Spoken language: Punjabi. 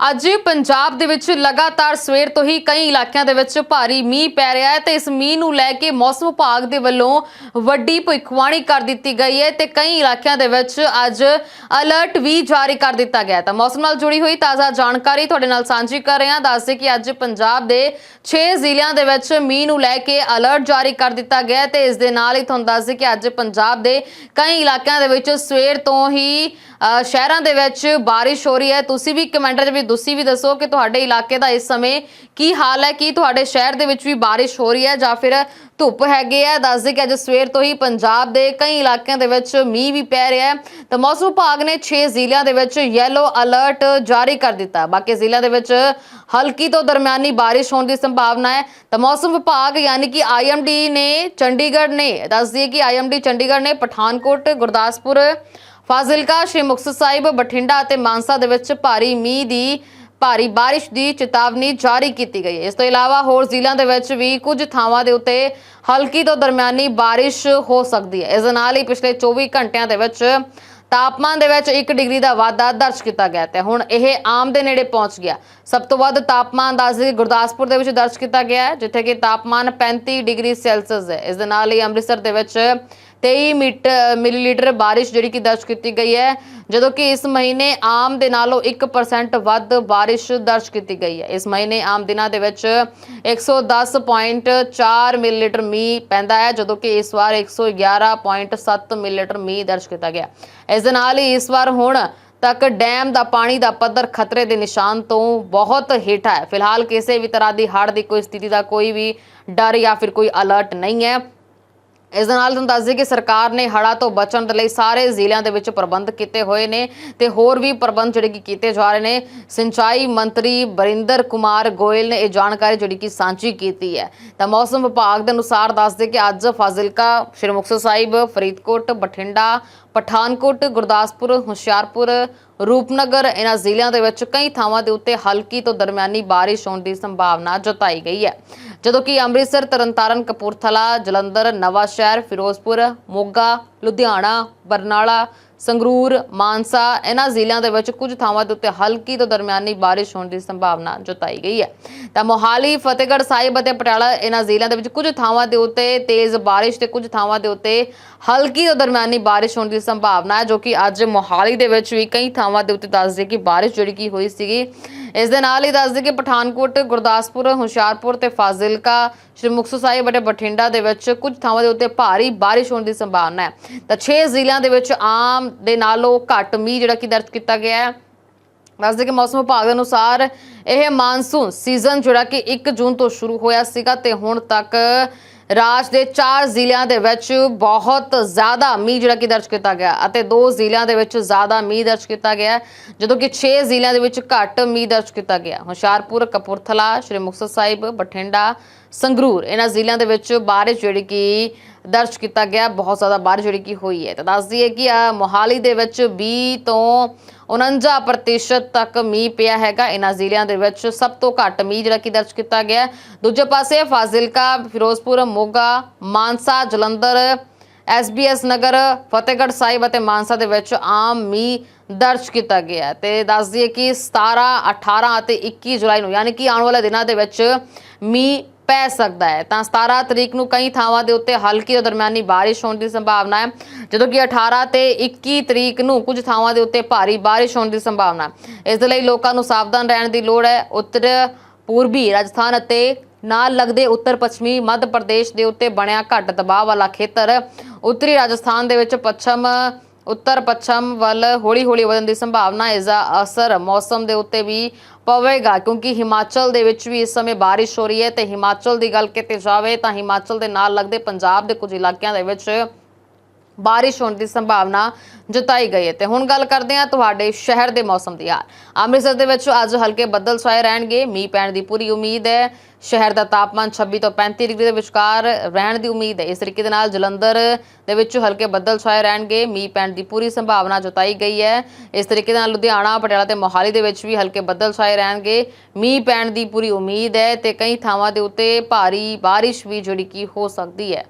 ਅੱਜ ਪੰਜਾਬ ਦੇ ਵਿੱਚ ਲਗਾਤਾਰ ਸਵੇਰ ਤੋਂ ਹੀ ਕਈ ਇਲਾਕਿਆਂ ਦੇ ਵਿੱਚ ਭਾਰੀ ਮੀਂਹ ਪੈ ਰਿਹਾ ਹੈ ਤੇ ਇਸ ਮੀਂਹ ਨੂੰ ਲੈ ਕੇ ਮੌਸਮ ਵਿਭਾਗ ਦੇ ਵੱਲੋਂ ਵੱਡੀ ਭਵਿੱਖਬਾਣੀ ਕਰ ਦਿੱਤੀ ਗਈ ਹੈ ਤੇ ਕਈ ਇਲਾਕਿਆਂ ਦੇ ਵਿੱਚ ਅੱਜ ਅਲਰਟ ਵੀ ਜਾਰੀ ਕਰ ਦਿੱਤਾ ਗਿਆ ਤਾਂ ਮੌਸਮ ਨਾਲ ਜੁੜੀ ਹੋਈ ਤਾਜ਼ਾ ਜਾਣਕਾਰੀ ਤੁਹਾਡੇ ਨਾਲ ਸਾਂਝੀ ਕਰ ਰਹੇ ਹਾਂ। ਦੱਸਦੇ ਕਿ ਅੱਜ ਪੰਜਾਬ ਦੇ 6 ਜ਼ਿਲ੍ਹਿਆਂ ਦੇ ਵਿੱਚ ਮੀਂਹ ਨੂੰ ਲੈ ਕੇ ਅਲਰਟ ਜਾਰੀ ਕਰ ਦਿੱਤਾ ਗਿਆ ਹੈ ਤੇ ਇਸ ਦੇ ਨਾਲ ਹੀ ਤੁਹਾਨੂੰ ਦੱਸਦੇ ਕਿ ਅੱਜ ਪੰਜਾਬ ਦੇ ਕਈ ਇਲਾਕਿਆਂ ਦੇ ਵਿੱਚ ਸਵੇਰ ਤੋਂ ਹੀ ਸ਼ਹਿਰਾਂ ਦੇ ਵਿੱਚ ਬਾਰਿਸ਼ ਹੋ ਰਹੀ ਹੈ। ਤੁਸੀਂ ਵੀ ਕਮੈਂਟਾਂ 'ਚ ਵੀ ਤੁਸੀਂ ਵੀ ਦੱਸੋ ਕਿ ਤੁਹਾਡੇ ਇਲਾਕੇ ਦਾ ਇਸ ਸਮੇਂ ਕੀ ਹਾਲ ਹੈ? ਕੀ ਤੁਹਾਡੇ ਸ਼ਹਿਰ ਦੇ ਵਿੱਚ ਵੀ ਬਾਰਿਸ਼ ਹੋ ਰਹੀ ਹੈ ਜਾਂ ਫਿਰ ਧੁੱਪ ਹੈਗੀ ਹੈ ਦੱਸਦੇ ਕਿ ਅੱਜ ਸਵੇਰ ਤੋਂ ਹੀ ਪੰਜਾਬ ਦੇ ਕਈ ਇਲਾਕਿਆਂ ਦੇ ਵਿੱਚ ਮੀਂਹ ਵੀ ਪੈ ਰਿਹਾ ਹੈ। ਤਾਂ ਮੌਸਮ ਵਿਭਾਗ ਨੇ 6 ਜ਼ਿਲ੍ਹਿਆਂ ਦੇ ਵਿੱਚ ਯੈਲੋ ਅਲਰਟ ਜਾਰੀ ਕਰ ਦਿੱਤਾ। ਬਾਕੀ ਜ਼ਿਲ੍ਹਿਆਂ ਦੇ ਵਿੱਚ ਹਲਕੀ ਤੋਂ ਦਰਮਿਆਨੀ ਬਾਰਿਸ਼ ਹੋਣ ਦੀ ਸੰਭਾਵਨਾ ਹੈ। ਤਾਂ ਮੌਸਮ ਵਿਭਾਗ ਯਾਨੀ ਕਿ ਆਈਐਮਡੀ ਨੇ ਚੰਡੀਗੜ੍ਹ ਨੇ, ਦੱਸ ਦਈਏ ਕਿ ਆਈਐਮਡੀ ਚੰਡੀਗੜ੍ਹ ਨੇ ਪਠਾਨਕੋਟ, ਗੁਰਦਾਸਪੁਰ ਫਾਜ਼ਿਲਕਾ ਸ਼੍ਰੀ ਮੁਕਤਸਰ ਸਾਹਿਬ, ਬਠਿੰਡਾ ਅਤੇ ਮਾਨਸਾ ਦੇ ਵਿੱਚ ਭਾਰੀ ਮੀਂਹ ਦੀ, ਭਾਰੀ ਬਾਰਿਸ਼ ਦੀ ਚੇਤਾਵਨੀ ਜਾਰੀ ਕੀਤੀ ਗਈ ਹੈ। ਇਸ ਤੋਂ ਇਲਾਵਾ ਹੋਰ ਜ਼ਿਲ੍ਹਿਆਂ ਦੇ ਵਿੱਚ ਵੀ ਕੁਝ ਥਾਵਾਂ ਦੇ ਉੱਤੇ ਹਲਕੀ ਤੋਂ ਦਰਮਿਆਨੀ ਬਾਰਿਸ਼ ਹੋ ਸਕਦੀ ਹੈ। ਇਸ ਦੇ ਨਾਲ ਹੀ ਪਿਛਲੇ 24 ਘੰਟਿਆਂ ਦੇ ਵਿੱਚ ਤਾਪਮਾਨ ਦੇ ਵਿੱਚ 1 ਡਿਗਰੀ ਦਾ ਵਾਧਾ ਦਰਜ ਕੀਤਾ ਗਿਆ ਤੇ ਹੁਣ ਇਹ ਆਮ ਦੇ ਨੇੜੇ ਪਹੁੰਚ ਗਿਆ। ਸਭ ਤੋਂ ਵੱਧ ਤਾਪਮਾਨ ਦੱਸਦੇ ਗੁਰਦਾਸਪੁਰ ਦੇ ਵਿੱਚ ਦਰਜ ਕੀਤਾ ਗਿਆ ਹੈ, ਜਿੱਥੇ ਕਿ ਤਾਪਮਾਨ 35 ਡਿਗਰੀ ਸੈਲਸੀਅਸ ਹੈ। ਇਸ ਦੇ ਨਾਲ ਹੀ ਅੰਮ੍ਰਿਤਸਰ ਦੇ ਵਿੱਚ 23 ਮੀਟ- ਮਿਲੀਲੀਟਰ ਬਾਰਿਸ਼ ਜਿਹੜੀ ਕਿ ਦਰਜ ਕੀਤੀ ਗਈ ਹੈ, ਜਦੋਂ ਕਿ ਇਸ ਮਹੀਨੇ ਆਮ ਦੇ ਨਾਲੋਂ 1% ਵੱਧ ਬਾਰਿਸ਼ ਦਰਜ ਕੀਤੀ ਗਈ ਹੈ। ਇਸ ਮਹੀਨੇ ਆਮ ਦਿਨਾਂ ਦੇ ਵਿੱਚ 110.4 ਮਿਲੀਲੀਟਰ ਮੀਂਹ ਪੈਂਦਾ ਹੈ, ਜਦੋਂ ਕਿ ਇਸ ਵਾਰ 111.7 ਮਿਲੀਲੀਟਰ ਮੀਂਹ ਦਰਜ ਕੀਤਾ ਗਿਆ। ਇਸ ਦੇ ਨਾਲ ਹੀ ਇਸ ਵਾਰ ਹੁਣ ਤੱਕ ਡੈਮ ਦਾ ਪਾਣੀ ਦਾ ਪੱਧਰ ਖਤਰੇ ਦੇ ਨਿਸ਼ਾਨ ਤੋਂ ਬਹੁਤ ਹੇਠ ਹੈ। ਫਿਲਹਾਲ ਕਿਸੇ ਵੀ ਤਰ੍ਹਾਂ ਦੀ ਹੜ੍ਹ ਦੀ ਕੋਈ ਸਥਿਤੀ ਦਾ ਕੋਈ ਵੀ ਡਰ ਜਾਂ ਫਿਰ ਕੋਈ ਅਲਰਟ ਨਹੀਂ ਹੈ। ਇਸ ਦੇ ਨਾਲ ਤੁਹਾਨੂੰ ਦੱਸ ਦਈਏ ਕਿ ਸਰਕਾਰ ਨੇ ਹੜ੍ਹਾਂ ਤੋਂ ਬਚਣ ਦੇ ਲਈ ਸਾਰੇ ਜ਼ਿਲ੍ਹਿਆਂ ਦੇ ਵਿੱਚ ਪ੍ਰਬੰਧ ਕੀਤੇ ਹੋਏ ਨੇ ਤੇ ਹੋਰ ਵੀ ਪ੍ਰਬੰਧ ਜਿਹੜੇ ਕਿ ਕੀਤੇ ਜਾ ਰਹੇ ਨੇ, ਸਿੰਚਾਈ ਮੰਤਰੀ ਬਰਿੰਦਰ ਕੁਮਾਰ ਗੋਇਲ ਨੇ ਇਹ ਜਾਣਕਾਰੀ ਜਿਹੜੀ ਕਿ ਸਾਂਝੀ ਕੀਤੀ ਹੈ। ਤਾਂ ਮੌਸਮ ਵਿਭਾਗ ਦੇ ਅਨੁਸਾਰ ਦੱਸਦੇ ਕਿ ਅੱਜ ਫਾਜ਼ਿਲਕਾ, ਸ਼੍ਰੀ ਮੁਕਤਸਰ ਸਾਹਿਬ, ਫਰੀਦਕੋਟ, ਬਠਿੰਡਾ, ਪਠਾਨਕੋਟ, ਗੁਰਦਾਸਪੁਰ, ਹੁਸ਼ਿਆਰਪੁਰ, ਰੂਪਨਗਰ ਇਹਨਾਂ ਜ਼ਿਲ੍ਹਿਆਂ ਦੇ ਵਿੱਚ ਕਈ ਥਾਵਾਂ ਦੇ ਉੱਤੇ ਹਲਕੀ ਤੋਂ ਦਰਮਿਆਨੀ ਬਾਰਿਸ਼ ਹੋਣ ਦੀ ਸੰਭਾਵਨਾ ਜਤਾਈ ਗਈ ਹੈ। ਜਦੋਂ ਕਿ ਅੰਮ੍ਰਿਤਸਰ, ਤਰਨਤਾਰਨ, ਕਪੂਰਥਲਾ, ਜਲੰਧਰ ਨਵਾਂ ਸ਼ਹਿਰ ਫਿਰੋਜ਼ਪੁਰ, ਮੋਗਾ, ਲੁਧਿਆਣਾ, ਬਰਨਾਲਾ, ਸੰਗਰੂਰ, ਮਾਨਸਾ ਇਹਨਾਂ ਜ਼ਿਲ੍ਹਿਆਂ ਦੇ ਵਿੱਚ ਕੁਝ ਥਾਵਾਂ ਦੇ ਉੱਤੇ ਹਲਕੀ ਤੋਂ ਦਰਮਿਆਨੀ ਬਾਰਿਸ਼ ਹੋਣ ਦੀ ਸੰਭਾਵਨਾ ਜਤਾਈ ਗਈ ਹੈ। ਤਾਂ ਮੋਹਾਲੀ, ਫਤਿਹਗੜ੍ਹ ਸਾਹਿਬ ਅਤੇ ਪਟਿਆਲਾ ਇਹਨਾਂ ਜ਼ਿਲ੍ਹਿਆਂ ਦੇ ਵਿੱਚ ਕੁਝ ਥਾਵਾਂ ਦੇ ਉੱਤੇ ਤੇਜ਼ ਬਾਰਿਸ਼ ਤੇ ਕੁਝ ਥਾਵਾਂ ਦੇ ਉੱਤੇ ਹਲਕੀ ਤੋਂ ਦਰਮਿਆਨੀ ਬਾਰਿਸ਼ ਹੋਣ ਦੀ ਸੰਭਾਵਨਾ ਹੈ, ਜੋ ਕਿ ਅੱਜ ਮੋਹਾਲੀ ਦੇ ਵਿੱਚ ਵੀ ਕਈ ਥਾਵਾਂ ਦੇ ਉੱਤੇ ਦੱਸਦੇ ਕਿ ਬਾਰਿਸ਼ ਜਿਹੜੀ ਕੀ ਹੋਈ ਸੀਗੀ। ਇਸ ਦੇ ਨਾਲ ਹੀ ਦੱਸਦੇ ਕਿ ਪਠਾਨਕੋਟ, ਗੁਰਦਾਸਪੁਰ, ਹੁਸ਼ਿਆਰਪੁਰ ਤੇ ਫਾਜ਼ਿਲਕਾ, ਸ਼੍ਰੀ ਮੁਕਤਸਰ ਸਾਹਿਬ ਅਤੇ ਬਠਿੰਡਾ ਦੇ ਵਿੱਚ ਕੁਝ ਥਾਵਾਂ ਦੇ ਉੱਤੇ ਭਾਰੀ ਬਾਰਿਸ਼ ਹੋਣ ਦੀ ਸੰਭਾਵਨਾ ਹੈ। ਤਾਂ 6 ਜ਼ਿਲ੍ਹਿਆਂ ਦੇ ਵਿੱਚ ਆਮ ਦੇ ਨਾਲੋਂ ਘੱਟ ਮੀਂਹ ਜਿਹੜਾ ਕਿ ਦਰਜ ਕੀਤਾ ਗਿਆ ਹੈ। ਦੱਸਦੇ ਕਿ ਮੌਸਮ ਵਿਭਾਗ ਦੇ ਅਨੁਸਾਰ ਇਹ ਮਾਨਸੂਨ ਸੀਜ਼ਨ ਜਿਹੜਾ ਕਿ 1 ਜੂਨ ਤੋਂ ਸ਼ੁਰੂ ਹੋਇਆ ਸੀਗਾ ਤੇ ਹੁਣ ਤੱਕ ਰਾਜ ਦੇ 4 ਜ਼ਿਲ੍ਹਿਆਂ ਦੇ ਵਿੱਚ ਬਹੁਤ ਜ਼ਿਆਦਾ ਮੀਂਹ ਜਿਹੜਾ ਕਿ ਦਰਜ ਕੀਤਾ ਗਿਆ ਅਤੇ 2 ਜ਼ਿਲ੍ਹਿਆਂ ਦੇ ਵਿੱਚ ਜ਼ਿਆਦਾ ਮੀਂਹ ਦਰਜ ਕੀਤਾ ਗਿਆ, ਜਦੋਂ ਕਿ 6 ਜ਼ਿਲ੍ਹਿਆਂ ਦੇ ਵਿੱਚ ਘੱਟ ਮੀਂਹ ਦਰਜ ਕੀਤਾ ਗਿਆ। ਹੁਸ਼ਿਆਰਪੁਰ, ਕਪੂਰਥਲਾ, ਸ਼੍ਰੀ ਮੁਕਤਸਰ ਸਾਹਿਬ, ਬਠਿੰਡਾ ਸੰਗਰੂਰ। ਇਹਨਾਂ ਜ਼ਿਲ੍ਹਿਆਂ ਦੇ ਵਿੱਚ ਬਾਰਿਸ਼ ਜਿਹੜੀ ਕਿ ਦਰਜ ਕੀਤਾ ਗਿਆ ਬਹੁਤ ਜ਼ਿਆਦਾ ਬਾਰਿਸ਼ ਜਿਹੜੀ ਕਿ ਹੋਈ ਹੈ। ਤਾਂ ਦੱਸਦੀ ਹੈ ਕਿ ਅ, ਮੋਹਾਲੀ ਦੇ ਵਿੱਚ 20 ਤੋਂ 49% ਤੱਕ ਮੀਂਹ ਪਿਆ ਹੈਗਾ। ਇਹਨਾਂ ਜ਼ਿਲ੍ਹਿਆਂ ਦੇ ਵਿੱਚ ਸਭ ਤੋਂ ਘੱਟ ਮੀਂਹ ਜਿਹੜਾ ਕਿ ਦਰਜ ਕੀਤਾ ਗਿਆ ਦੂਜੇ ਪਾਸੇ ਫਾਜ਼ਿਲਕਾ ਫਿਰੋਜ਼ਪੁਰ ਮੋਗਾ ਮਾਨਸਾ ਜਲੰਧਰ ਐਸਬੀਐਸ ਨਗਰ ਫਤਿਹਗੜ੍ਹ ਸਾਹਿਬ ਅਤੇ ਮਾਨਸਾ ਦੇ ਵਿੱਚ ਆਮ ਮੀਂਹ ਦਰਜ ਕੀਤਾ ਗਿਆ ਹੈ। ਤੇ ਦੱਸ ਦਈਏ ਕਿ 17 18 ਅਤੇ 21 ਜੁਲਾਈ ਨੂੰ ਯਾਨੀ ਕਿ ਆਉਣ ਵਾਲੇ ਦਿਨਾਂ ਦੇ ਵਿੱਚ ਮੀਂਹ ਪੈ ਸਕਦਾ ਹੈ। ਤਾਂ 17 ਤਰੀਕ ਨੂੰ ਕਈ ਥਾਵਾਂ ਦੇ ਉੱਤੇ ਹਲਕੀ ਤੋਂ ਦਰਮਿਆਨੀ ਬਾਰਿਸ਼ ਹੋਣ ਦੀ ਸੰਭਾਵਨਾ ਹੈ, ਜਦੋਂ ਕਿ 18 ਤੇ 21 ਤਰੀਕ ਨੂੰ ਕੁਝ ਥਾਵਾਂ ਦੇ ਉੱਤੇ ਭਾਰੀ ਬਾਰਿਸ਼ ਹੋਣ ਦੀ ਸੰਭਾਵਨਾ ਹੈ। ਇਸ ਦੇ ਲਈ ਲੋਕਾਂ ਨੂੰ ਸਾਵਧਾਨ ਰਹਿਣ ਦੀ ਲੋੜ ਹੈ। ਉੱਤਰ ਪੂਰਬੀ ਰਾਜਸਥਾਨ ਅਤੇ ਨਾਲ ਲੱਗਦੇ ਉੱਤਰ ਪੱਛਮੀ ਮੱਧ ਪ੍ਰਦੇਸ਼ ਦੇ ਉੱਤੇ ਬਣਿਆ ਘੱਟ ਦਬਾਅ ਵਾਲਾ ਖੇਤਰ, ਉੱਤਰੀ ਰਾਜਸਥਾਨ ਦੇ ਵਿੱਚ ਪੱਛਮ ਉੱਤਰ ਪੱਛਮ ਵੱਲ ਹੌਲੀ-ਹੌਲੀ ਵਧਣ ਦੀ ਸੰਭਾਵਨਾ ਇਸ ਦਾ ਅਸਰ ਮੌਸਮ ਦੇ ਉੱਤੇ ਵੀ ਪਵੇਗਾ, ਕਿਉਂਕਿ ਹਿਮਾਚਲ ਦੇ ਵਿੱਚ ਵੀ ਇਸ ਸਮੇਂ ਬਾਰਿਸ਼ ਹੋ ਰਹੀ ਹੈ। ਤੇ ਹਿਮਾਚਲ ਦੀ ਗੱਲ ਕੀਤੀ ਜਾਵੇ ਤਾਂ ਹਿਮਾਚਲ ਦੇ ਨਾਲ ਲੱਗਦੇ ਪੰਜਾਬ ਦੇ ਕੁਝ ਇਲਾਕਿਆਂ ਦੇ ਵਿੱਚ ਬਾਰਿਸ਼ ਹੋਣ ਦੀ ਸੰਭਾਵਨਾ ਜਤਾਈ ਗਈ ਹੈ। ਤੇ ਹੁਣ ਗੱਲ ਕਰਦੇ ਹਾਂ ਤੁਹਾਡੇ ਸ਼ਹਿਰ ਦੇ ਮੌਸਮ ਦੀ ਹਾਲ। ਅੰਮ੍ਰਿਤਸਰ ਦੇ ਵਿੱਚ ਅੱਜ ਹਲਕੇ ਬੱਦਲ ਛਾਏ ਰਹਿਣਗੇ। ਮੀਂਹ ਪੈਣ ਦੀ ਪੂਰੀ ਉਮੀਦ ਹੈ। ਸ਼ਹਿਰ ਦਾ ਤਾਪਮਾਨ 26 ਤੋਂ 35 ਡਿਗਰੀ ਦੇ ਵਿਚਕਾਰ ਰਹਿਣ ਦੀ ਉਮੀਦ ਹੈ। ਇਸ ਤਰੀਕੇ ਦੇ ਨਾਲ ਜਲੰਧਰ ਦੇ ਵਿੱਚ ਹਲਕੇ ਬੱਦਲ ਛਾਏ ਰਹਿਣਗੇ। ਮੀਂਹ ਪੈਣ ਦੀ ਪੂਰੀ ਸੰਭਾਵਨਾ ਜਤਾਈ ਗਈ ਹੈ। ਇਸ ਤਰੀਕੇ ਨਾਲ ਲੁਧਿਆਣਾ, ਪਟਿਆਲਾ ਤੇ ਮੋਹਾਲੀ ਦੇ ਵਿੱਚ ਵੀ ਹਲਕੇ ਬੱਦਲ ਛਾਏ ਰਹਿਣਗੇ। ਮੀਂਹ ਪੈਣ ਦੀ ਪੂਰੀ ਉਮੀਦ ਹੈ ਤੇ ਕਈ ਥਾਵਾਂ ਦੇ ਉੱਤੇ ਭਾਰੀ ਬਾਰਿਸ਼ ਵੀ ਜਿਹੜੀ ਕੀ ਹੋ ਸਕਦੀ ਹੈ।